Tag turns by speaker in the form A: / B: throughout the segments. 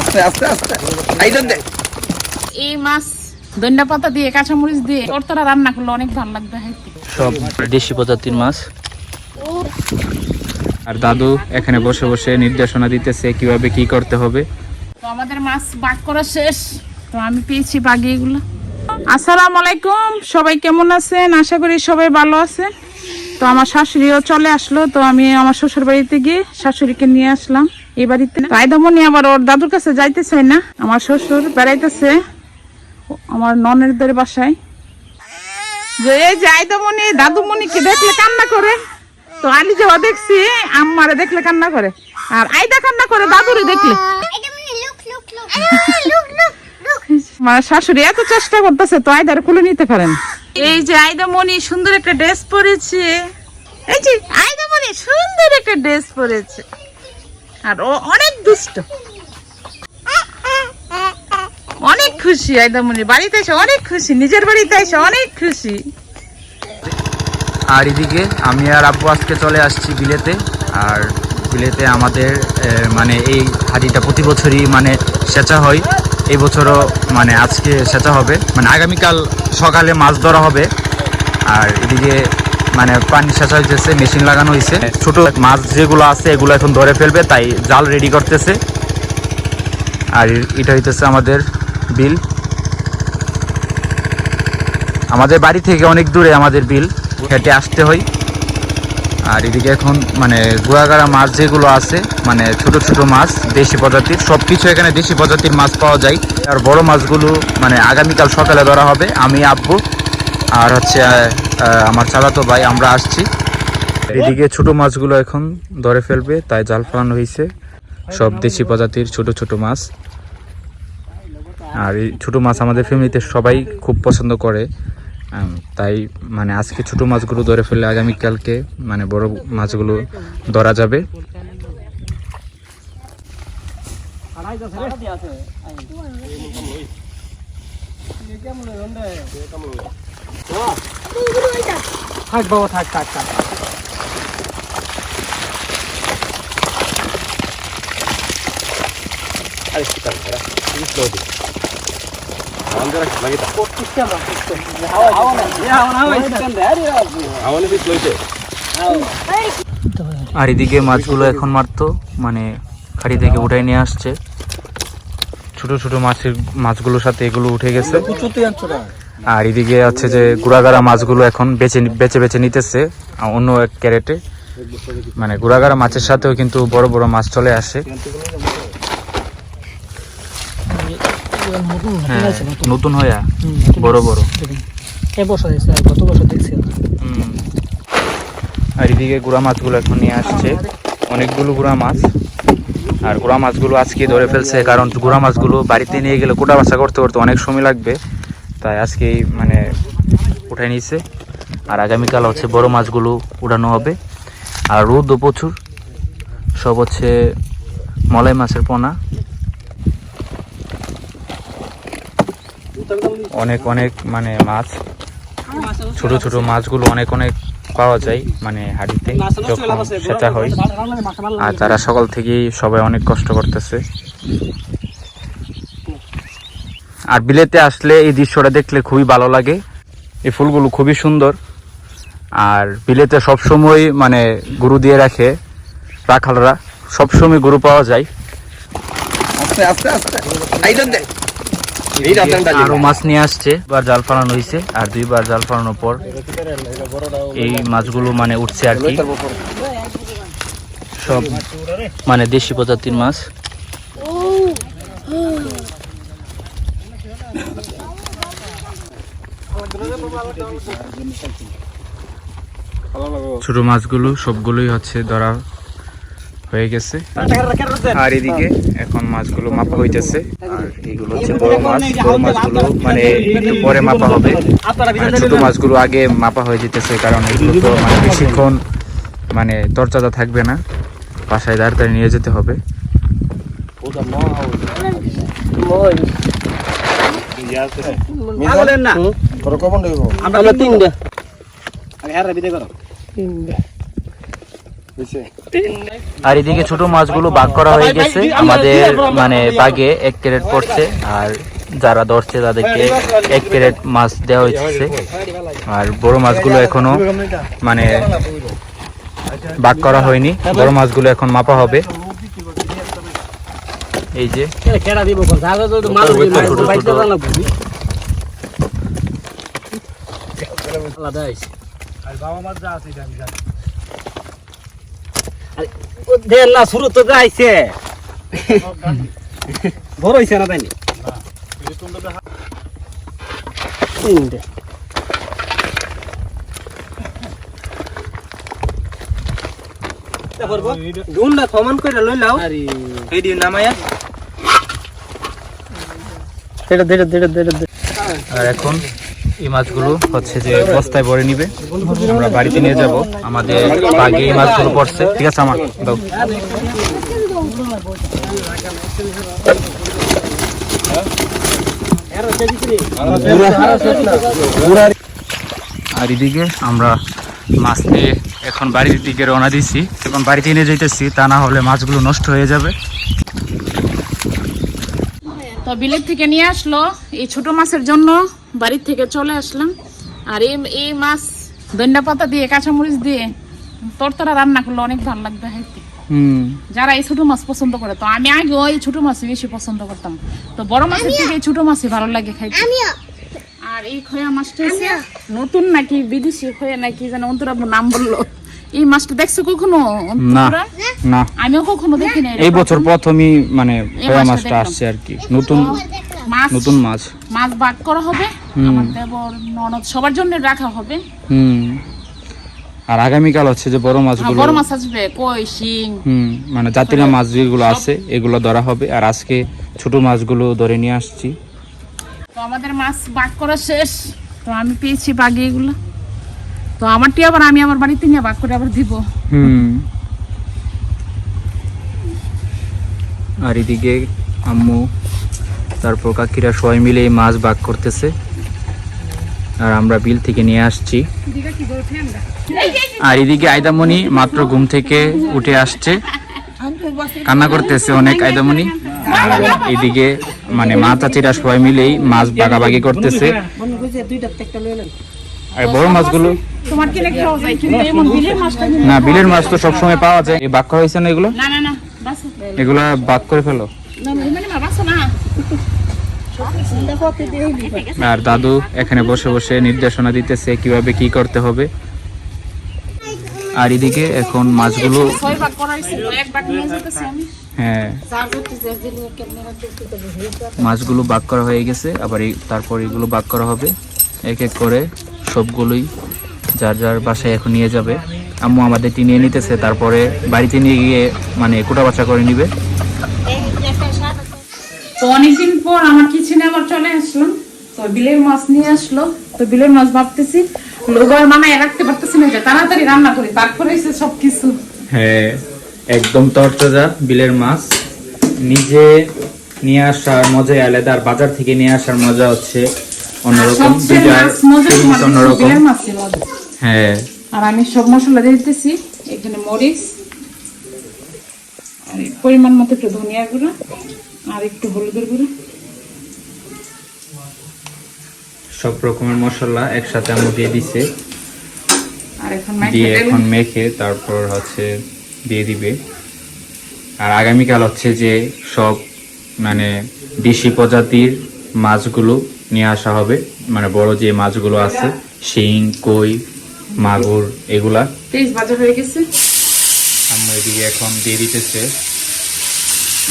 A: আস্তে আস্তে আস্তে আইজন দে
B: এই মাছ ধনিয়া পাতা দিয়ে কাঁচামরিচ দিয়ে তরতরা রান্না করলে অনেক ভালো লাগবে
C: সব দেশি প্রজাতির মাছ। আর দাদু এখানে বসে বসে নির্দেশনা দিতেছে কীভাবে কি করতে হবে।
B: তো আমাদের মাছ বাগ করা শেষ। তো আমি পেয়েছি বাগে এগুলো। আসসালামু আলাইকুম সবাই কেমন আছেন? আশা করি সবাই ভালো আছেন। তো আমার শাশুড়িও চলে আসলো তো আমি আমার শ্বশুর বাড়িতে গিয়ে শাশুড়িকে নিয়ে আসলাম। এই বাড়িতে রায়দামণি আবার ওর দাদুর কাছে যাইতে চাই না। আমার শ্বশুর বেড়াইতেছে আমার ননের বাসায়। যে এই যে আইদামণি দাদুমণিকে দেখলে কান্না করে। তো আলি যাওয়া দেখছি, আম্মারে দেখলে কান্না করে। আর আইদা কান্না করে, দাদুরে দেখলে। মানে শাশুড়ি এত চেষ্টা করতেছে, তো আইদার খুলে নিতে পারেন এই যে আইদা সুন্দর একটা ড্রেস পরেছে। এই যে আইদা সুন্দর একটা ড্রেস পরেছে। আর ও অনেক দুষ্ট। অনেক খুশি আইদা মনি বাড়িতে এসে অনেক খুশি, নিজের বাড়িতে এসে অনেক খুশি।
C: আর এদিকে আমি আর আব্বু আজকে চলে আসছি বিলেতে। আর বিলেতে আমাদের মানে এই হাঁড়িটা প্রতি বছরই মানে সেচা হয়। এই বছরও মানে আজকে সেচা হবে। মানে আগামীকাল সকালে মাছ ধরা হবে। আর এদিকে মানে পানি সেচা হইতেছে মেশিন লাগানো হয়েছে ছোট মাছ যেগুলো আছে, এগুলো এখন ধরে ফেলবে, তাই জাল রেডি করতেছে। আর এটা হইতেছে আমাদের বিল। আমাদের বাড়ি থেকে অনেক দূরে আমাদের বিল, হেঁটে আসতে হয়। আর এদিকে এখন মানে গুড়াগাড়া মাছ যেগুলো আছে মানে ছোট ছোট মাছ, দেশি প্রজাতির সব কিছু এখানে দেশি প্রজাতির মাছ পাওয়া যায়। আর বড় মাছগুলো মানে আগামীকাল সকালে ধরা হবে, আমি, আব্বু আর হচ্ছে আমার চালাতো ভাই, আমরা আসছি। এদিকে ছোট মাছগুলো এখন ধরে ফেলবে, তাই জাল ফেলানো হয়েছে সব দেশি প্রজাতির ছোট ছোট মাছ। আর এই ছোটো মাছ আমাদের ফ্যামিলিতে সবাই খুব পছন্দ করে। তাই মানে আজকে ছোটো মাছগুলো ধরে ফেললে আগামীকালকে মানে বড় মাছগুলো ধরা যাবে।
D: থাক বাবা থাক থাক থাক।
A: আর
C: এদিকে মাছগুলো এখন মারতো মানে খাড়ি থেকে উঠাই নিয়ে আসছে। ছোট ছোট মাছের মাছগুলোর সাথে এগুলো উঠে গেছে। আর এদিকে হচ্ছে যে গুড়াগাড়া মাছগুলো এখন বেছে বেছে বেছে নিতেছে অন্য এক ক্যারেটে। মানে গুড়াগাড়া মাছের সাথেও কিন্তু বড় বড় মাছ চলে আসে। হ্যাঁ নতুন হয়ে বড় বড়।
D: গত বছর দেখছি
C: হুম। আর এদিকে গুড়া মাছগুলো এখন নিয়ে আসছে। অনেকগুলো গুড়া মাছ। আর গুড়া মাছগুলো আজকে ধরে ফেলছে কারণ গুড়া মাছগুলো বাড়িতে নিয়ে গেলে কোটা বাছা করতে করতে অনেক সময় লাগবে। তাই আজকেই মানে উঠে নিয়েছে। আর আগামীকাল হচ্ছে বড় মাছগুলো উঠানো হবে। আর রোদও প্রচুর। সব হচ্ছে মলাই মাছের পোনা। অনেক অনেক মানে মাছ। ছোট ছোট মাছগুলো অনেক অনেক পাওয়া যায় মানে হাড়িতে যখন সেটা হয়। আর তারা সকাল থেকেই সবাই অনেক কষ্ট করতেছে। আর বিলেতে আসলে এই দৃশ্যটা দেখলে খুবই ভালো লাগে। এই ফুলগুলো খুবই সুন্দর। আর বিলেতে সবসময় মানে গরু দিয়ে রাখে রাখালরা। সবসময় গরু পাওয়া যায়। আরও মাছ নিয়ে আসছে। দুবার জাল ফালানো হয়েছে আর দুইবার জাল ফালানোর পর এই মাছগুলো মানে উঠছে আর কি। সব মানে দেশি প্রজাতির মাছ। ছোট মাছগুলো সবগুলোই হচ্ছে ধরা হয়ে গেছে। আর এদিকে এখন মাছগুলো মাপা হইতেছে। আর মাছ। বড় মাছগুলো মানে পরে মাপা হবে। আর ছোট মাছগুলো আগে মাপা হয়ে যেতেছে কারণ এগুলো তো মানে বেশিক্ষণ মানে তরচাদা থাকবে না। বাসায় তাড়াতাড়ি নিয়ে যেতে হবে
A: বলেন না তোর কখন দেব
D: আমরা তিনটা।
C: আর এদিকে ছোট মাছগুলো ভাগ করা হয়ে গেছে। আমাদের মানে বাগে এক ক্যারেট পড়ছে আর যারা ধরছে তাদেরকে এক ক্যারেট মাছ দেওয়া হচ্ছে আর বড় মাছগুলো এখনও মানে ভাগ করা হয়নি। বড় মাছগুলো এখন মাপা হবে। এই যে।
D: খেড়া দিব কোন? জালে তো মাল
C: ছোট
D: বাইতে জানা বুঝি আলাদা আইছে আর বাবা যা আছে এটা আমি জানি। ও দেন না শুরু তো যাইছে বড় হইছে না তাই তিনটে গুন্ডা সমান করে লইলাও। এই দিন নামায়া। দেড় দেড় দেড় দেড়
C: আর এখন এই মাছগুলো হচ্ছে যে বস্তায় ভরে নিবে। আমরা বাড়িতে নিয়ে যাব। আমাদের বাগে এই মাছগুলো পড়ছে। ঠিক আছে, আমার দাও। আর এদিকে আমরা মাছ নিয়ে এখন বাড়ির দিকে রওনা দিচ্ছি এখন বাড়িতে নিয়ে যাইতেছি। তা না হলে মাছগুলো নষ্ট হয়ে যাবে।
B: তো বিলের থেকে নিয়ে আসলো এই ছোট মাছের জন্য বাড়ির থেকে চলে আসলাম। আর এই এই মাছ ধনিয়া পাতা দিয়ে কাঁচামরিচ দিয়ে তরতরা রান্না করলে অনেক ভালো লাগবে খাইতে যারা এই ছোট মাছ পছন্দ করে তো আমি আগেও ওই ছোট মাছ বেশি পছন্দ করতাম। তো বড় মাছের থেকে এই ছোট মাছই ভালো লাগে খাইতে। আর এই খয়া মাছটা নতুন নাকি বিদেশি খয়া নাকি যেন অন্তরা নাম বলল। এই মাছটা দেখছ কখনো
C: না না।
B: আমিও কখনো দেখি না
C: এই বছর প্রথমই মানে
B: এই মাছটা
C: আসছে আর কি নতুন
B: মাছ
C: নতুন মাছ।
B: মাছ ভাগ করা হবে। আমার দেবর ননদ সবার জন্য রাখা হবে।
C: হুম। আর আগামীকাল হচ্ছে যে বড় মাছগুলো
B: বড় মাছ আসবে কই শিং।
C: হুম মানে জাতিরা মাছ যেগুলো আছে এগুলো ধরা হবে। আর আজকে ছোট মাছগুলো ধরে নিয়ে আসছি।
B: তো আমাদের মাছ ভাগ করা শেষ। তো আমি পেয়েছি বাগে এগুলো তো আমারটি আবার আমি আমার বাড়িতে নিয়ে ভাগ করে আবার দিব।
C: হুম। আর এদিকে আম্মু, তারপর কাকিরা সবাই মিলে এই মাছ ভাগ করতেছে। আর আমরা বিল থেকে নিয়ে আসছি। আর এদিকে আয়দামণি মাত্র ঘুম থেকে উঠে আসছে। কান্না করতেছে অনেক আয়দামণি। আর এদিকে মানে মা চাচিরা সবাই মিলেই মাছ ভাগাভাগি করতেছে। আর বড় মাছগুলো? না বিলের মাছ তো সবসময় পাওয়া যায়। এই করা হয়েছে না এগুলো? এগুলো বাক করে ফেলো। আর দাদু এখানে বসে বসে নির্দেশনা দিতেছে কীভাবে কি করতে হবে। আর এদিকে এখন মাছগুলো হ্যাঁ। মাছগুলো বাক করা হয়ে গেছে আবার তারপর এগুলো বাক করা হবে। এক এক করে সবগুলোই যার যার বাসায় এখন নিয়ে যাবে। আম্মু আমাদেরটি নিয়ে নিতেছে তারপরে বাড়িতে নিয়ে গিয়ে মানে কোটা বাছা করে নিবে।
B: তো অনেকদিন পর আমার কিচেনে আবার চলে আসলাম তো বিলের মাছ নিয়ে আসলো। তো বিলের মাছ ভাবতেছি লোগার মানায় রাখতে পারতেছি না যে তাড়াতাড়ি রান্না করি তারপরে এসে সবকিছু।
C: হ্যাঁ একদম তরতাজা বিলের মাছ। নিজে নিয়ে আসার মজাই আলাদা আর বাজার থেকে নিয়ে আসার মজা হচ্ছে। অন্যরকম দুইটার অন্যরকম। হ্যাঁ।
B: আর আমি সব মশলা দিয়ে দিতেছি এখানে মরিচ আর পরিমাণ মতো একটু ধনিয়া গুঁড়ো আর একটু হলুদের গুঁড়ো।
C: সব রকমের মশলা একসাথে আমি দিয়ে দিছে।
B: আর
C: দিয়ে এখন মেখে তারপর হচ্ছে দিয়ে দিবে। আর আগামীকাল হচ্ছে যে সব মানে দেশি প্রজাতির মাছগুলো নিয়ে আসা হবে। মানে বড় যে মাছগুলো আছে শিং কই মাগুর এগুলা।
B: হয়ে গেছে।
C: আমরা এদিকে এখন দিয়ে দিতেছে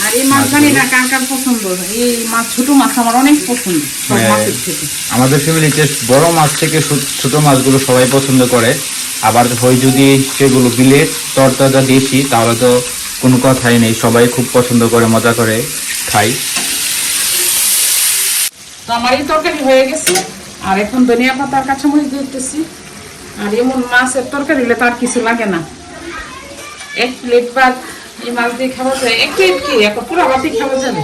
B: আর এই মাছ জানি না কার কার পছন্দ? এই মাছ ছোট মাছ আমার অনেক পছন্দ
C: হ্যাঁ। আমাদের ফ্যামিলিতে বড় মাছ থেকে ছোট মাছগুলো সবাই পছন্দ করে। আবার হয় যদি সেগুলো বিলের তরতাজা দেশি তাহলে তো কোনো কথাই নেই। সবাই খুব পছন্দ করে মজা করে খাই
B: তো আমার এই তরকারি হয়ে গেছে, আর এখন ধনিয়া পাতার কাঁচামরিচ দিতেছি। আর এমন মাছের তরকারি হলে তার কিছু লাগে না। এক প্লেট ভাত এই মাছ দিয়ে খাওয়া যায়। এক প্লেট কি? একটা পুরো ভাতই খাওয়া যাবে।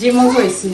B: যে মজা হয়েছে।